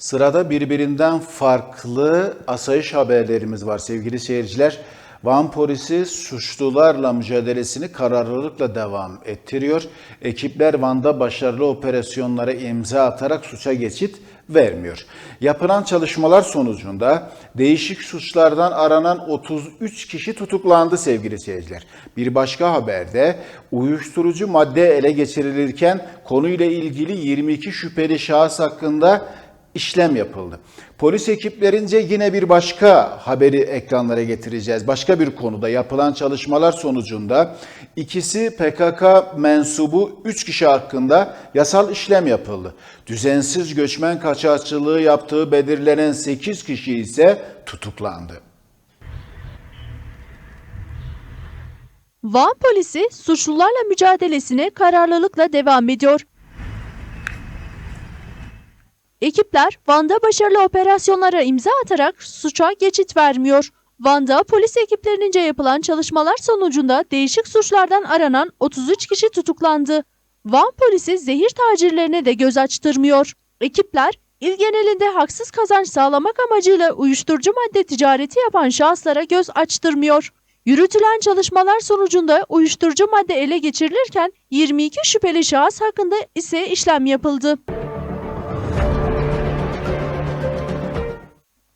Sırada birbirinden farklı asayiş haberlerimiz var sevgili seyirciler. Van polisi suçlularla mücadelesini kararlılıkla devam ettiriyor. Ekipler Van'da başarılı operasyonlara imza atarak suça geçit vermiyor. Yapılan çalışmalar sonucunda değişik suçlardan aranan 33 kişi tutuklandı sevgili seyirciler. Bir başka haberde uyuşturucu madde ele geçirilirken konuyla ilgili 22 şüpheli şahıs hakkında işlem yapıldı. Polis ekiplerince yine bir başka haberi ekranlara getireceğiz. Başka bir konuda yapılan çalışmalar sonucunda ikisi PKK mensubu 3 kişi hakkında yasal işlem yapıldı. Düzensiz göçmen kaçakçılığı yaptığı belirlenen 8 kişi ise tutuklandı. Van polisi suçlularla mücadelesine kararlılıkla devam ediyor. Ekipler Van'da başarılı operasyonlara imza atarak suça geçit vermiyor. Van'da polis ekiplerince yapılan çalışmalar sonucunda değişik suçlardan aranan 33 kişi tutuklandı. Van polisi zehir tacirlerine de göz açtırmıyor. Ekipler il genelinde haksız kazanç sağlamak amacıyla uyuşturucu madde ticareti yapan şahıslara göz açtırmıyor. Yürütülen çalışmalar sonucunda uyuşturucu madde ele geçirilirken 22 şüpheli şahıs hakkında ise işlem yapıldı.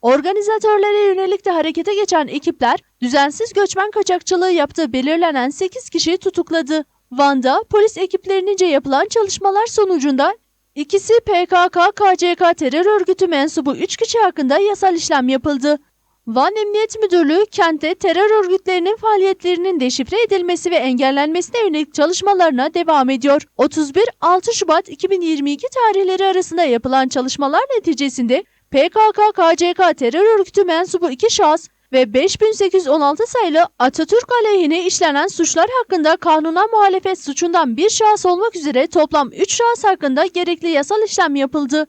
Organizatörlere yönelik de harekete geçen ekipler düzensiz göçmen kaçakçılığı yaptığı belirlenen 8 kişiyi tutukladı. Van'da polis ekiplerince yapılan çalışmalar sonucunda ikisi PKK-KCK terör örgütü mensubu 3 kişi hakkında yasal işlem yapıldı. Van Emniyet Müdürlüğü kentte terör örgütlerinin faaliyetlerinin deşifre edilmesi ve engellenmesine yönelik çalışmalarına devam ediyor. 31-6 Şubat 2022 tarihleri arasında yapılan çalışmalar neticesinde PKK-KCK terör örgütü mensubu iki şahıs ve 5816 sayılı Atatürk aleyhine işlenen suçlar hakkında kanuna muhalefet suçundan bir şahıs olmak üzere toplam 3 şahıs hakkında gerekli yasal işlem yapıldı.